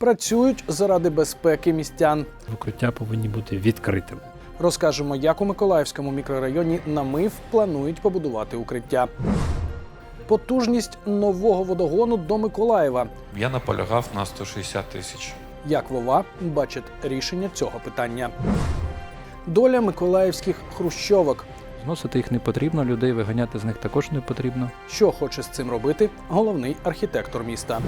працюють заради безпеки містян. Укриття повинні бути відкритими. Розкажемо, як у Миколаївському мікрорайоні на МИФ планують побудувати укриття. Потужність нового водогону до Миколаєва. Я наполягав на 160 тисяч. Як Вова бачить рішення цього питання. Доля миколаївських хрущовок. Зносити їх не потрібно, людей виганяти з них також не потрібно. Що хоче з цим робити головний архітектор міста.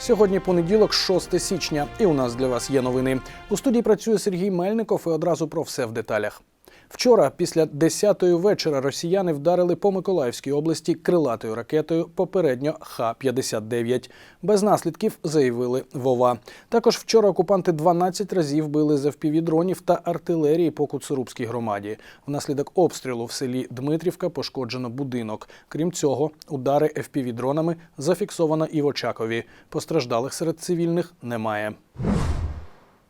Сьогодні понеділок, 6 січня, і у нас для вас є новини. У студії працює Сергій Мельников і одразу про все в деталях. Вчора, після 10-ї вечора, росіяни вдарили по Миколаївській області крилатою ракетою попередньо Х-59. Без наслідків заявили Вова. Також вчора окупанти 12 разів били з FPV-дронів та артилерії по Куцурубській громаді. Внаслідок обстрілу в селі Дмитрівка пошкоджено будинок. Крім цього, удари FPV-дронами зафіксовано і в Очакові. Постраждалих серед цивільних немає.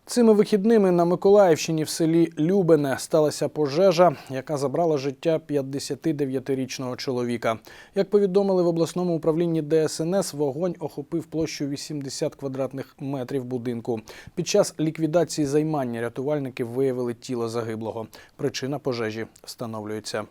Цими вихідними на Миколаївщині в селі Любене сталася пожежа, яка забрала життя 59-річного чоловіка. Як повідомили в обласному управлінні ДСНС, вогонь охопив площу 80 квадратних метрів будинку. Під час ліквідації займання рятувальники виявили тіло загиблого. Причина пожежі встановлюється.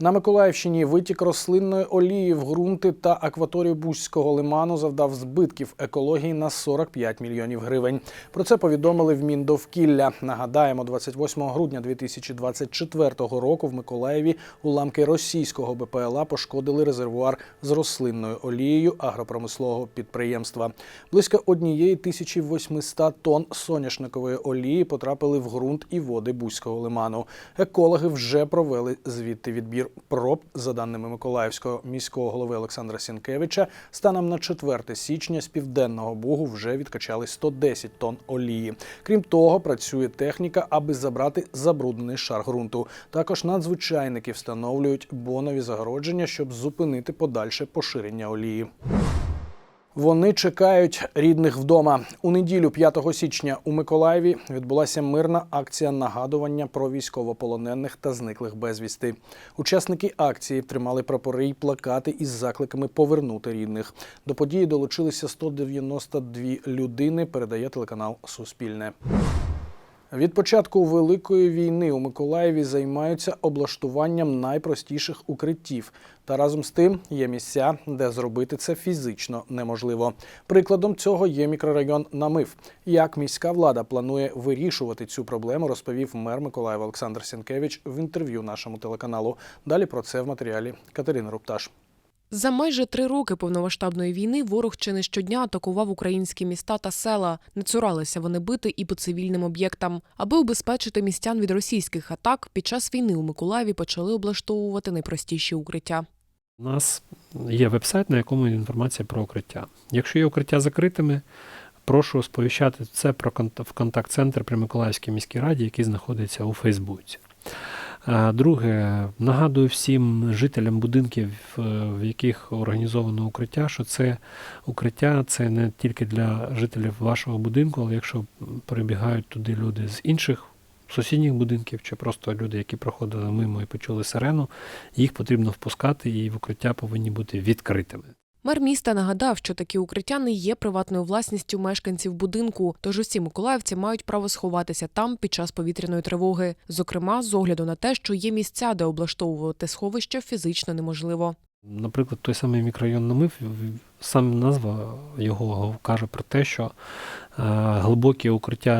На Миколаївщині витік рослинної олії в ґрунти та акваторію Бузького лиману завдав збитків екології на 45 мільйонів гривень. Про це повідомили в Міндовкілля. Нагадаємо, 28 грудня 2024 року в Миколаєві уламки російського БПЛА пошкодили резервуар з рослинною олією агропромислового підприємства. Близько однієї тисячі 800 тонн соняшникової олії потрапили в ґрунт і води Бузького лиману. Екологи вже провели звідти відбір проб. За даними Миколаївського міського голови Олександра Сінкевича, станом на 4 січня з південного бугу вже відкачали 110 тонн олії. Крім того, працює техніка, аби забрати забруднений шар ґрунту. Також надзвичайники встановлюють бонові загородження, щоб зупинити подальше поширення олії. Вони чекають рідних вдома. У неділю, 5 січня, у Миколаєві відбулася мирна акція нагадування про військовополонених та зниклих безвісти. Учасники акції тримали прапори й плакати із закликами повернути рідних. До події долучилися 192 людини. Передає телеканал Суспільне. Від початку великої війни у Миколаєві займаються облаштуванням найпростіших укриттів. Та разом з тим є місця, де зробити це фізично неможливо. Прикладом цього є мікрорайон Намив. Як міська влада планує вирішувати цю проблему, розповів мер Миколаєва Олександр Сінкевич в інтерв'ю нашому телеканалу. Далі про це в матеріалі Катерини Рупташ. За майже три роки повномасштабної війни ворог чи не щодня атакував українські міста та села. Не цуралися вони бити і по цивільним об'єктам. Аби убезпечити містян від російських атак, під час війни у Миколаєві почали облаштовувати найпростіші укриття. У нас є веб-сайт, на якому інформація про укриття. Якщо є укриття закритими, прошу сповіщати це про в контакт-центр при Миколаївській міській раді, який знаходиться у Фейсбуці. А Друге, нагадую всім жителям будинків, е, в яких організовано укриття, що це укриття це не тільки для жителів вашого будинку, але якщо прибігають туди люди з інших сусідніх будинків, чи просто люди, які проходили мимо і почули сирену, їх потрібно впускати, і в укриття повинні бути відкритими. Мер міста нагадав, що такі укриття не є приватною власністю мешканців будинку, тож усі миколаївці мають право сховатися там під час повітряної тривоги. Зокрема, з огляду на те, що є місця, де облаштовувати сховище фізично неможливо. Наприклад, той самий мікрорайон Намив, сам назва його каже про те, що е, глибокі укриття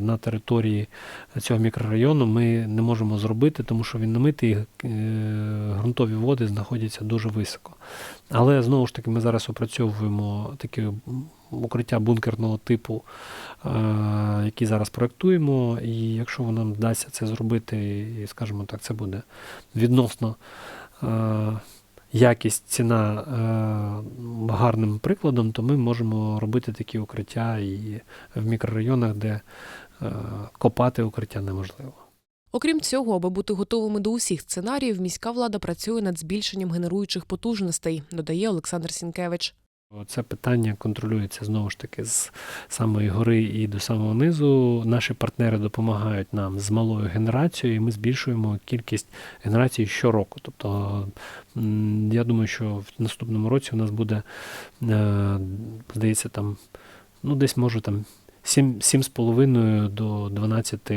на території цього мікрорайону ми не можемо зробити, тому що він намитий, е, ґрунтові води знаходяться дуже високо. Але знову ж таки, ми зараз опрацьовуємо таке укриття бункерного типу, е, які зараз проектуємо. І якщо нам вдасться це зробити, і, скажімо так, це буде відносно. Якість, ціна е, гарним прикладом, то ми можемо робити такі укриття і в мікрорайонах, де е, копати укриття неможливо. Окрім цього, аби бути готовими до усіх сценаріїв, міська влада працює над збільшенням генеруючих потужностей, додає Олександр Сінкевич. Це питання контролюється знову ж таки з самої гори і до самого низу. Наші партнери допомагають нам з малою генерацією, і ми збільшуємо кількість генерації щороку. Тобто, я думаю, що в наступному році у нас буде, е, здається, там ну, десь може там 7, 7,5 до 12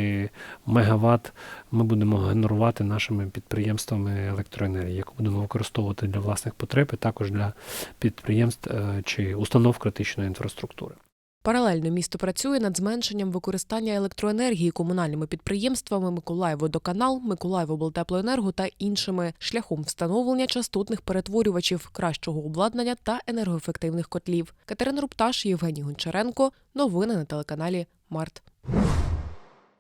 мегаватт ми будемо генерувати нашими підприємствами електроенергії, яку будемо використовувати для власних потреб і також для підприємств е, чи установ критичної інфраструктури. Паралельно місто працює над зменшенням використання електроенергії комунальними підприємствами Миколаївводоканал, Миколаївоблтеплоенерго та іншими шляхом встановлення частотних перетворювачів, кращого обладнання та енергоефективних котлів. Катерина Рупташ, Євгеній Гончаренко. Новини на телеканалі Март.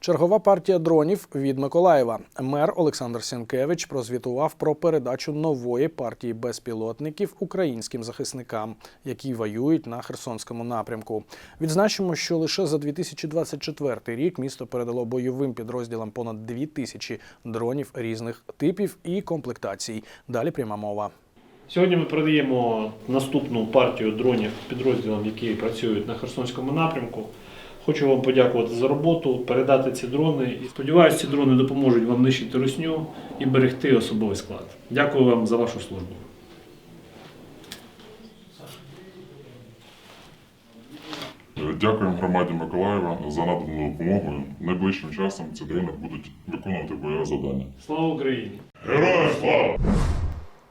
Чергова партія дронів від Миколаєва. Мер Олександр Сінкевич прозвітував про передачу нової партії безпілотників українським захисникам, які воюють на Херсонському напрямку. Відзначимо, що лише за 2024 рік місто передало бойовим підрозділам понад 2 тисячі дронів різних типів і комплектацій. Далі пряма мова. Сьогодні ми передаємо наступну партію дронів підрозділам, які працюють на Херсонському напрямку. Хочу вам подякувати за роботу, передати ці дрони. І сподіваюся, ці дрони допоможуть вам нищити русню і берегти особовий склад. Дякую вам за вашу службу. Дякуємо громаді Миколаєва за надану допомогу. Найближчим часом ці дрони будуть виконувати бойове завдання. Слава Україні! Героям слава!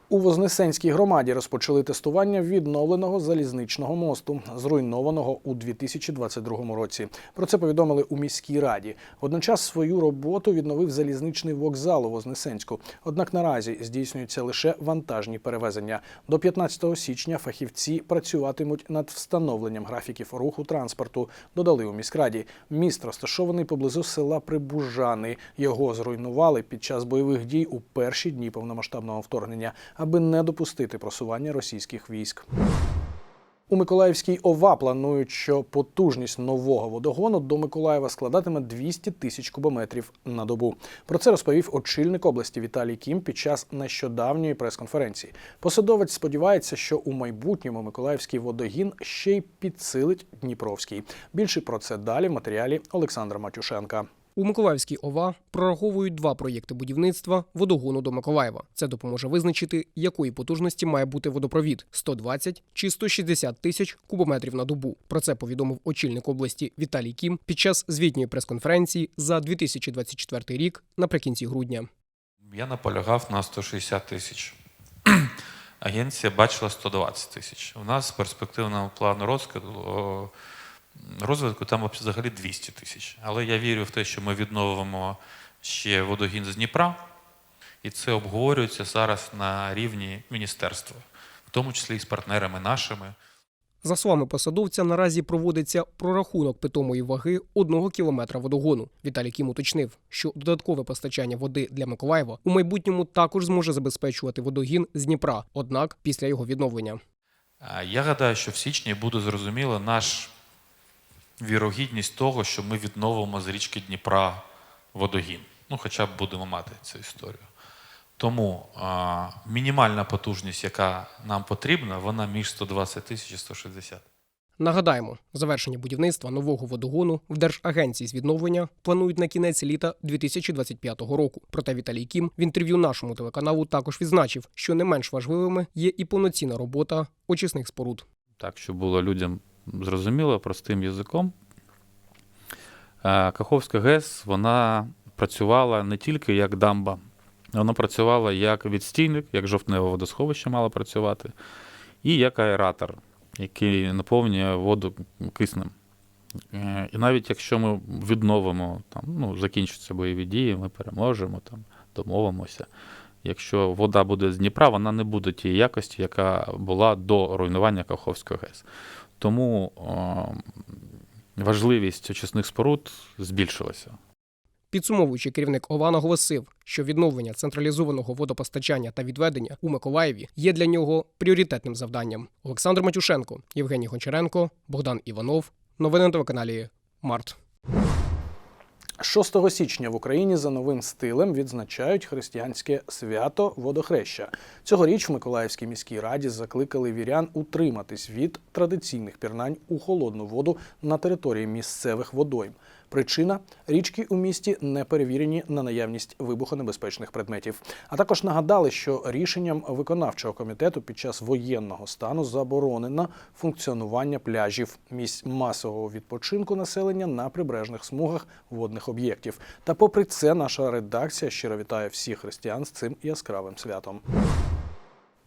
У Вознесенській громаді розпочали тестування відновленого залізничного мосту, зруйнованого у 2022 році. Про це повідомили у міській раді. Водночас свою роботу відновив залізничний вокзал у Вознесенську. Однак наразі здійснюються лише вантажні перевезення. До 15 січня фахівці працюватимуть над встановленням графіків руху транспорту. Додали у міськраді. Міст розташований поблизу села Прибужани. Його зруйнували під час бойових дій у перші дні повномасштабного вторгнення, аби не допустити просування російських військ. У Миколаївській ОВА планують, що потужність нового водогону до Миколаєва складатиме 200 тисяч кубометрів на добу. Про це розповів очільник області Віталій Кім під час нещодавньої прес-конференції. Посадовець сподівається, що у майбутньому Миколаївський водогін ще й підсилить Дніпровський. Більше про це далі в матеріалі Олександра Матюшенка. У Миколаївській ОВА прораховують два проєкти будівництва водогону до Миколаєва. Це допоможе визначити, якої потужності має бути водопровід 120 чи 160 тисяч кубометрів на добу. Про це повідомив очільник області Віталій Кім під час звітньої прес-конференції за 2024 рік наприкінці грудня. Я наполягав на 160 тисяч. Агенція бачила 120 тисяч. У нас з перспективного плану розкладу, розвитку там взагалі 200 тисяч. Але я вірю в те, що ми відновимо ще водогін з Дніпра, і це обговорюється зараз на рівні міністерства, в тому числі і з партнерами нашими. За словами посадовця, наразі проводиться прорахунок питомої ваги одного кілометра водогону. Віталій Кім уточнив, що додаткове постачання води для Миколаєва у майбутньому також зможе забезпечувати водогін з Дніпра, однак після його відновлення. Я гадаю, що в січні буде зрозуміло наш вірогідність того, що ми відновимо з річки Дніпра водогін. Ну, хоча б будемо мати цю історію. Тому а, мінімальна потужність, яка нам потрібна, вона між 120 тисяч і 160. Нагадаємо, завершення будівництва нового водогону в Держагенції з відновлення планують на кінець літа 2025 року. Проте Віталій Кім в інтерв'ю нашому телеканалу також відзначив, що не менш важливими є і повноцінна робота очисних споруд. Так, щоб було людям зрозуміло простим язиком. Е, Каховська ГЕС вона працювала не тільки як дамба, вона працювала як відстійник, як жовтневе водосховище мало працювати, і як аератор, який наповнює воду киснем. Е, І навіть якщо ми відновимо, там, ну, закінчаться бойові дії, ми переможемо, там, домовимося. Якщо вода буде з Дніпра, вона не буде тієї якості, яка була до руйнування Каховської ГЕС. Тому важливість очисних споруд збільшилася. Підсумовуючи, керівник ОВА наголосив, що відновлення централізованого водопостачання та відведення у Миколаєві є для нього пріоритетним завданням. Олександр Матюшенко, Євгеній Гончаренко, Богдан Іванов. Новини на телеканалі Март. 6 січня в Україні за новим стилем відзначають християнське свято водохреща. Цьогоріч в Миколаївській міській раді закликали вірян утриматись від традиційних пірнань у холодну воду на території місцевих водойм. Причина річки у місті не перевірені на наявність вибухонебезпечних предметів. А також нагадали, що рішенням виконавчого комітету під час воєнного стану заборонено функціонування пляжів, місць масового відпочинку населення на прибережних смугах водних об'єктів. Та попри це, наша редакція щиро вітає всіх християн з цим яскравим святом.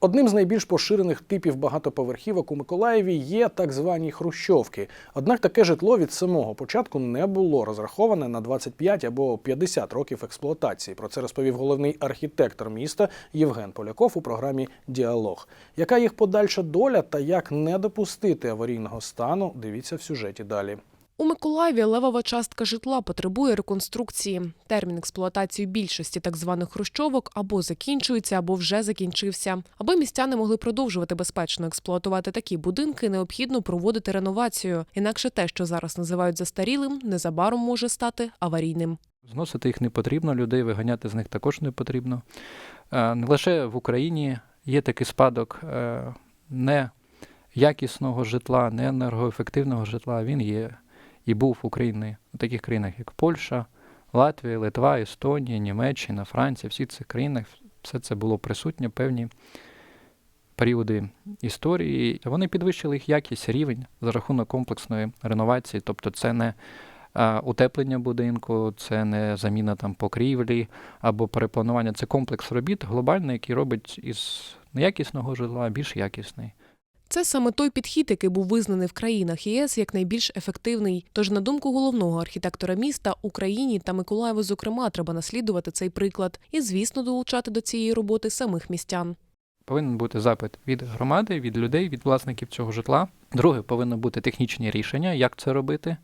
Одним з найбільш поширених типів багатоповерхівок у Миколаєві є так звані хрущовки. Однак таке житло від самого початку не було розраховане на 25 або 50 років експлуатації. Про це розповів головний архітектор міста Євген Поляков у програмі Діалог. Яка їх подальша доля та як не допустити аварійного стану? Дивіться в сюжеті далі. У Миколаєві левова частка житла потребує реконструкції. Термін експлуатації більшості так званих хрущовок або закінчується, або вже закінчився. Аби містяни могли продовжувати безпечно експлуатувати такі будинки, необхідно проводити реновацію. Інакше те, що зараз називають застарілим, незабаром може стати аварійним. Зносити їх не потрібно, людей виганяти з них також не потрібно. Е, Не лише в Україні є такий спадок е, не якісного житла, не енергоефективного житла. Він є і був в Україні у таких країнах, як Польща, Латвія, Литва, Естонія, Німеччина, Франція. Всі ці країнах все це було присутнє певні періоди історії. Вони підвищили їх якість, рівень за рахунок комплексної реновації. Тобто, це не утеплення будинку, це не заміна там покрівлі або перепланування. Це комплекс робіт глобальний, який робить із неякісного житла більш якісний. Це саме той підхід, який був визнаний в країнах ЄС як найбільш ефективний. Тож, на думку головного архітектора міста, Україні та Миколаєву, зокрема, треба наслідувати цей приклад і, звісно, долучати до цієї роботи самих містян. Повинен бути запит від громади, від людей, від власників цього житла. Друге, повинно бути технічні рішення, як це робити.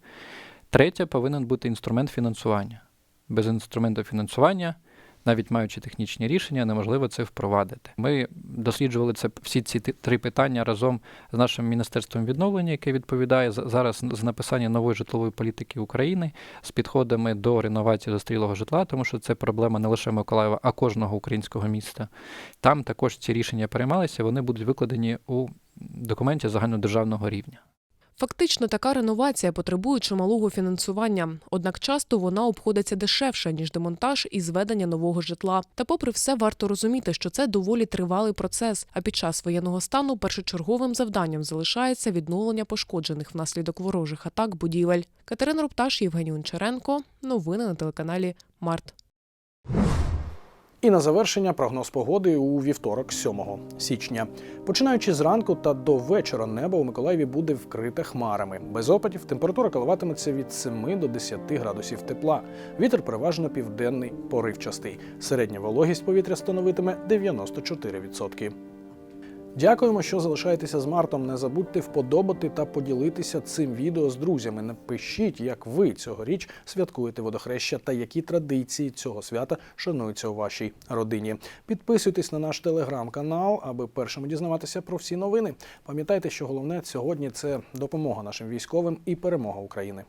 Третє, повинен бути інструмент фінансування. Без інструменту фінансування, навіть маючи технічні рішення, неможливо це впровадити. Ми досліджували це всі ці три питання разом з нашим міністерством відновлення, яке відповідає за- зараз з написання нової житлової політики України з підходами до реновації застарілого житла, тому що це проблема не лише Миколаєва, а кожного українського міста. Там також ці рішення приймалися, вони будуть викладені у документі загальнодержавного рівня. Фактично, така реновація потребує чималого фінансування, однак часто вона обходиться дешевше ніж демонтаж і зведення нового житла. Та, попри все, варто розуміти, що це доволі тривалий процес. А під час воєнного стану першочерговим завданням залишається відновлення пошкоджених внаслідок ворожих атак будівель. Катерина Рупташ, Євгеній Унчаренко. Новини на телеканалі Март. І на завершення прогноз погоди у вівторок, 7 січня. Починаючи з ранку та до вечора, небо у Миколаєві буде вкрите хмарами. Без опадів температура коливатиметься від 7 до 10 градусів тепла. Вітер переважно південний, поривчастий. Середня вологість повітря становитиме 94%. Дякуємо, що залишаєтеся з Мартом. Не забудьте вподобати та поділитися цим відео з друзями. Напишіть, як ви цьогоріч святкуєте водохреща та які традиції цього свята шануються у вашій родині. Підписуйтесь на наш телеграм-канал, аби першими дізнаватися про всі новини. Пам'ятайте, що головне сьогодні це допомога нашим військовим і перемога України.